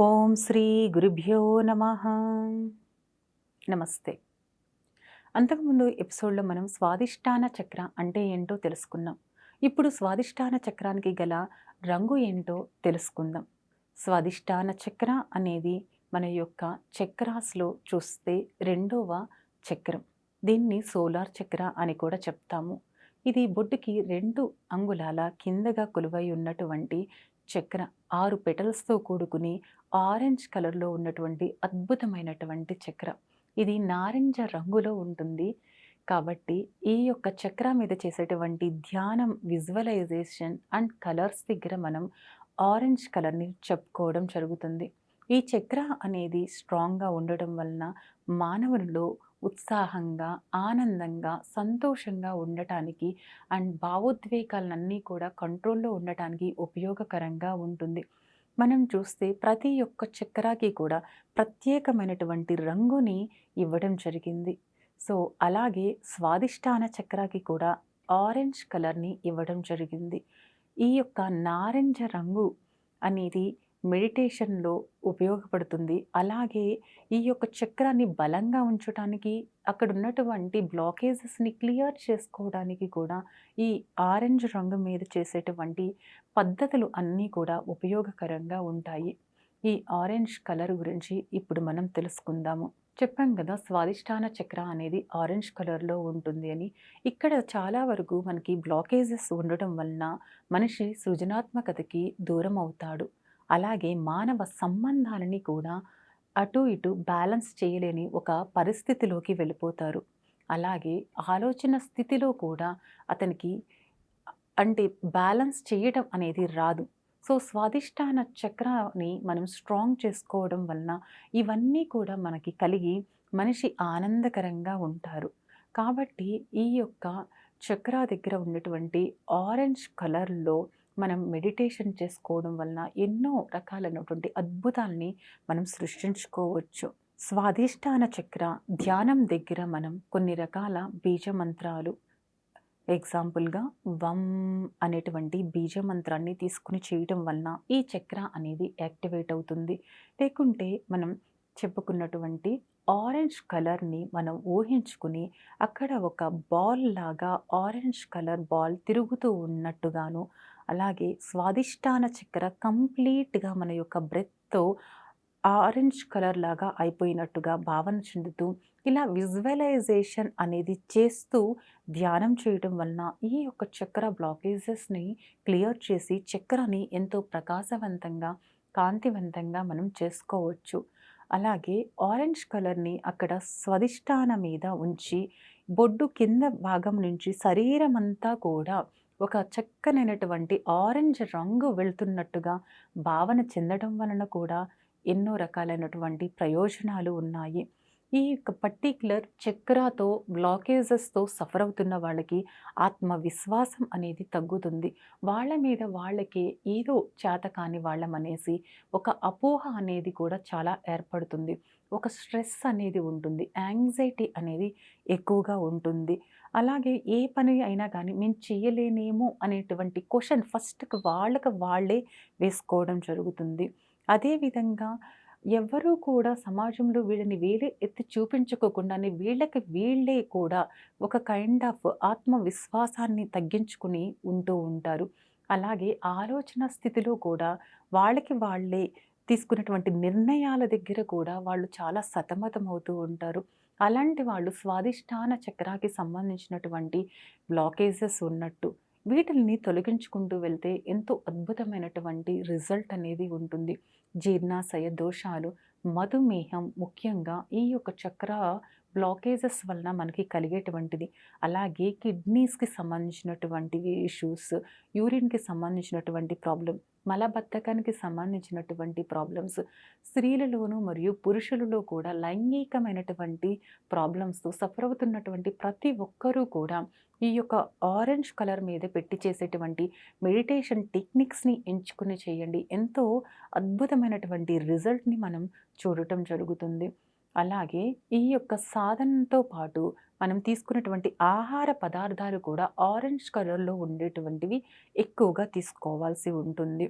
ఓం శ్రీ గురుభ్యో నమ. నమస్తే. అంతకుముందు ఎపిసోడ్లో మనం స్వాదిష్టాన చక్ర అంటే ఏంటో తెలుసుకున్నాం. ఇప్పుడు స్వాదిష్టాన చక్రానికి గల రంగు ఏంటో తెలుసుకుందాం. స్వాదిష్టాన చక్ర అనేది మన యొక్క చక్రాస్లో చూస్తే రెండవ చక్రం. దీన్ని సోలార్ చక్ర అని కూడా చెప్తాము. ఇది బొడ్డుకి రెండు అంగుళాల కిందగా కొలువై ఉన్నటువంటి చక్ర. ఆరు పెటల్స్తో కూడుకుని ఆరెంజ్ కలర్లో ఉన్నటువంటి అద్భుతమైనటువంటి చక్ర. ఇది నారింజ రంగులో ఉంటుంది. కాబట్టి ఈ యొక్క చక్ర మీద చేసేటువంటి ధ్యానం విజువలైజేషన్ అండ్ కలర్స్ దగ్గర మనం ఆరెంజ్ కలర్ని చెప్పుకోవడం జరుగుతుంది. ఈ చక్ర అనేది స్ట్రాంగ్గా ఉండడం వలన మానవునిలో ఉత్సాహంగా ఆనందంగా సంతోషంగా ఉండటానికి అండ్ భావోద్వేగాలన్నీ కూడా కంట్రోల్లో ఉండటానికి ఉపయోగకరంగా ఉంటుంది. మనం చూస్తే ప్రతి ఒక్క చక్రాకి కూడా ప్రత్యేకమైనటువంటి రంగుని ఇవ్వడం జరిగింది. సో అలాగే స్వాదిష్టాన చక్రాకి కూడా ఆరెంజ్ కలర్ని ఇవ్వడం జరిగింది. ఈ యొక్క నారింజ రంగు అనేది మెడిటేషన్లో ఉపయోగపడుతుంది. అలాగే ఈ యొక్క చక్రాన్ని బలంగా ఉంచడానికి అక్కడ ఉన్నటువంటి బ్లాకేజెస్ని క్లియర్ చేసుకోవడానికి కూడా ఈ ఆరెంజ్ రంగు మీద చేసేటువంటి పద్ధతులు అన్నీ కూడా ఉపయోగకరంగా ఉంటాయి. ఈ ఆరెంజ్ కలర్ గురించి ఇప్పుడు మనం తెలుసుకుందాము. చెప్పాం కదా స్వాదిష్టాన చక్ర అనేది ఆరెంజ్ కలర్లో ఉంటుంది అని. ఇక్కడ చాలా వరకు మనకి బ్లాకేజెస్ ఉండటం వలన మనిషి సృజనాత్మకతకి దూరం అవుతాడు అలాగే మానవ సంబంధాలని కూడా అటు ఇటు బ్యాలెన్స్ చేయలేని ఒక పరిస్థితిలోకి వెళ్ళిపోతారు. అలాగే ఆలోచన స్థితిలో కూడా అతనికి అంటే బ్యాలెన్స్ చేయడం అనేది రాదు. సో స్వాదిష్టాన చక్రాన్ని మనం స్ట్రాంగ్ చేసుకోవడం వలన ఇవన్నీ కూడా మనకి కలిగి మనిషి ఆనందకరంగా ఉంటారు. కాబట్టి ఈ యొక్క చక్ర దగ్గర ఉన్నటువంటి ఆరెంజ్ కలర్లో మనం మెడిటేషన్ చేసుకోవడం వలన ఎన్నో రకాలైనటువంటి అద్భుతాల్ని మనం సృష్టించుకోవచ్చు. స్వాధిష్టాన చక్ర ధ్యానం దగ్గర మనం కొన్ని రకాల బీజ మంత్రాలు ఎగ్జాంపుల్గా వం అనేటువంటి బీజ మంత్రాన్ని తీసుకుని చేయటం వలన ఈ చక్ర అనేది యాక్టివేట్ అవుతుంది. లేకుంటే మనం చెప్పుకున్నటువంటి ఆరెంజ్ కలర్ని మనం ఊహించుకుని అక్కడ ఒక బాల్ లాగా ఆరెంజ్ కలర్ బాల్ తిరుగుతూ ఉన్నట్టుగాను అలాగే స్వాదిష్టాన చక్కెర కంప్లీట్గా మన యొక్క బ్రెత్తో ఆరెంజ్ కలర్ లాగా అయిపోయినట్టుగా భావన చెందుతూ ఇలా విజువలైజేషన్ అనేది చేస్తూ ధ్యానం చేయడం వలన ఈ యొక్క చక్ర బ్లాకేజెస్ని క్లియర్ చేసి చక్రని ఎంతో ప్రకాశవంతంగా కాంతివంతంగా మనం చేసుకోవచ్చు. అలాగే ఆరెంజ్ కలర్ని అక్కడ స్వదిష్టాన మీద ఉంచి బొడ్డు కింద భాగం నుంచి శరీరం అంతా కూడా ఒక చక్కనైనటువంటి ఆరెంజ్ రంగు వెళ్తున్నట్టుగా భావన చెందడం వలన కూడా ఎన్నో రకాలైనటువంటి ప్రయోజనాలు ఉన్నాయి. ఈ యొక్క పర్టిక్యులర్ చక్రాతో బ్లాకేజెస్తో సఫర్ అవుతున్న వాళ్ళకి ఆత్మవిశ్వాసం అనేది తగ్గుతుంది. వాళ్ళ మీద వాళ్ళకి ఏదో చేత కాని వాళ్ళమనేసి ఒక అపోహ అనేది కూడా చాలా ఏర్పడుతుంది. ఒక స్ట్రెస్ అనేది ఉంటుంది. యాంగ్జైటీ అనేది ఎక్కువగా ఉంటుంది. అలాగే ఏ పని అయినా కానీ మేము చేయలేనేమో అనేటువంటి క్వశ్చన్ ఫస్ట్కి వాళ్ళకి వాళ్ళే వేసుకోవడం జరుగుతుంది. అదేవిధంగా ఎవ్వరూ కూడా సమాజంలో వీళ్ళని వీళ్ళే ఎత్తి చూపించుకోకుండానే వీళ్ళకి వీళ్ళే కూడా ఒక కైండ్ ఆఫ్ ఆత్మవిశ్వాసాన్ని తగ్గించుకుని ఉంటూ ఉంటారు. అలాగే ఆలోచన స్థితిలో కూడా వాళ్ళకి వాళ్ళే తీసుకున్నటువంటి నిర్ణయాల దగ్గర కూడా వాళ్ళు చాలా సతమతం అవుతూ ఉంటారు. అలాంటి వాళ్ళు స్వాదిష్టాన చక్రాకి సంబంధించినటువంటి బ్లాకేజెస్ ఉన్నట్టు వీటిని తొలగించుకుంటూ వెళ్తే ఎంతో అద్భుతమైనటువంటి రిజల్ట్ అనేది ఉంటుంది. జీర్ణాశయ దోషాలు మధుమేహం ముఖ్యంగా ఈ యొక్క చక్ర బ్లాకేజెస్ వలన మనకి కలిగేటువంటిది. అలాగే కిడ్నీస్కి సంబంధించినటువంటివి ఇష్యూస్ యూరిన్కి సంబంధించినటువంటి ప్రాబ్లం మలబద్ధకానికి సంబంధించినటువంటి ప్రాబ్లమ్స్ స్త్రీలలోనూ మరియు పురుషులలో కూడా లైంగికమైనటువంటి ప్రాబ్లమ్స్తో సఫర్ అవుతున్నటువంటి ప్రతి ఒక్కరూ కూడా ఈ యొక్క ఆరెంజ్ కలర్ మీద పెట్టి చేసేటువంటి మెడిటేషన్ టెక్నిక్స్ని ఎంచుకుని చేయండి. ఎంతో అద్భుతమైనటువంటి రిజల్ట్ని మనం చూడటం జరుగుతుంది. అలాగే ఈ యొక్క సాధనతో పాటు మనం తీసుకున్నటువంటి ఆహార పదార్థాలు కూడా ఆరెంజ్ కలర్లో ఉండేటువంటివి ఎక్కువగా తీసుకోవాల్సి ఉంటుంది.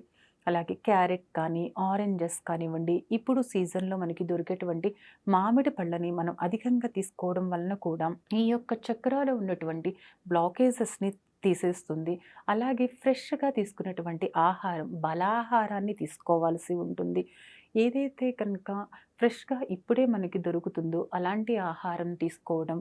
అలాగే క్యారెట్ కానీ ఆరెంజెస్ కానివ్వండి ఇప్పుడు సీజన్లో మనకి దొరికేటువంటి మామిడి పళ్ళని మనం అధికంగా తీసుకోవడం వలన కూడా ఈ యొక్క చక్రాలో ఉన్నటువంటి బ్లాకేజెస్ని తీసేస్తుంది. అలాగే ఫ్రెష్గా తీసుకున్నటువంటి ఆహారం బలాహారాన్ని తీసుకోవాల్సి ఉంటుంది. ఏదైతే కనుక ఫ్రెష్గా ఇప్పుడే మనకి దొరుకుతుందో అలాంటి ఆహారం తీసుకోవడం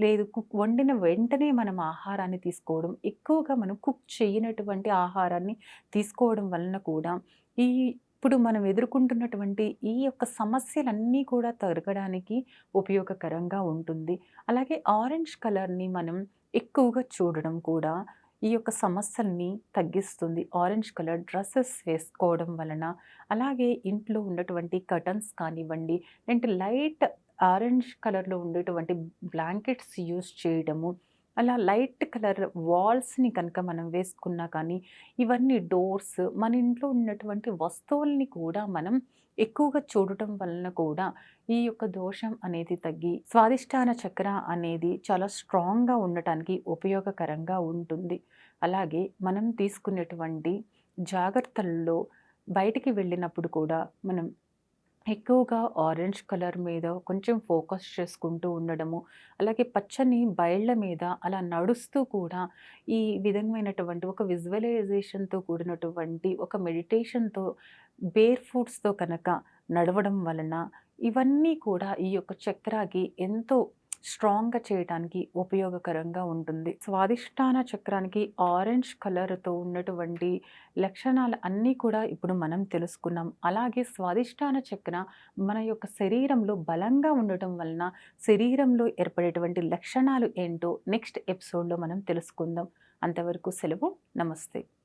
లేదు కుక్ వండిన వెంటనే మనం ఆహారాన్ని తీసుకోవడం ఎక్కువగా మనం కుక్ చేయనటువంటి ఆహారాన్ని తీసుకోవడం వలన కూడా ఈ ఇప్పుడు మనం ఎదుర్కొంటున్నటువంటి ఈ యొక్క సమస్యలన్నీ కూడా తరగడానికి ఉపయోగకరంగా ఉంటుంది. అలాగే ఆరెంజ్ కలర్ని మనం ఎక్కువగా చూడడం కూడా ఈ యొక్క సమస్యల్ని తగ్గిస్తుంది. ఆరెంజ్ కలర్ డ్రెస్సెస్ వేసుకోవడం వలన అలాగే ఇంట్లో ఉన్నటువంటి కటన్స్ కానివ్వండి అంటే లైట్ ఆరెంజ్ కలర్లో ఉండేటువంటి బ్లాంకెట్స్ యూస్ చేయడము అలా లైట్ కలర్ వాల్స్ని కనుక మనం వేసుకున్నా కానీ ఇవన్నీ డోర్స్ మన ఇంట్లో ఉన్నటువంటి వస్తువుల్ని కూడా మనం ఎక్కువగా చూడటం వలన కూడా ఈ యొక్క దోషం అనేది తగ్గి స్వాదిష్టాన చక్ర అనేది చాలా స్ట్రాంగ్గా ఉండటానికి ఉపయోగకరంగా ఉంటుంది. అలాగే మనం తీసుకునేటువంటి జాగ్రత్తల్లో బయటికి వెళ్ళినప్పుడు కూడా మనం ఎక్కువగా ఆరెంజ్ కలర్ మీద కొంచెం ఫోకస్ చేసుకుంటూ ఉండడము అలాగే పచ్చని బయళ్ళ మీద అలా నడుస్తూ కూడా ఈ విధమైనటువంటి ఒక విజువలైజేషన్తో కూడినటువంటి ఒక మెడిటేషన్తో బేర్ ఫుడ్స్తో కనుక నడవడం వలన ఇవన్నీ కూడా ఈ యొక్క చక్రాకి ఎంతో స్ట్రాంగ్గా చేయడానికి ఉపయోగకరంగా ఉంటుంది. స్వాదిష్టాన చక్రానికి ఆరెంజ్ కలర్తో ఉన్నటువంటి లక్షణాలు అన్నీ కూడా ఇప్పుడు మనం తెలుసుకున్నాం. అలాగే స్వాదిష్టాన చక్ర మన యొక్క శరీరంలో బలంగా ఉండటం వలన శరీరంలో ఏర్పడేటువంటి లక్షణాలు ఏంటో నెక్స్ట్ ఎపిసోడ్లో మనం తెలుసుకుందాం. అంతవరకు సెలవు. నమస్తే.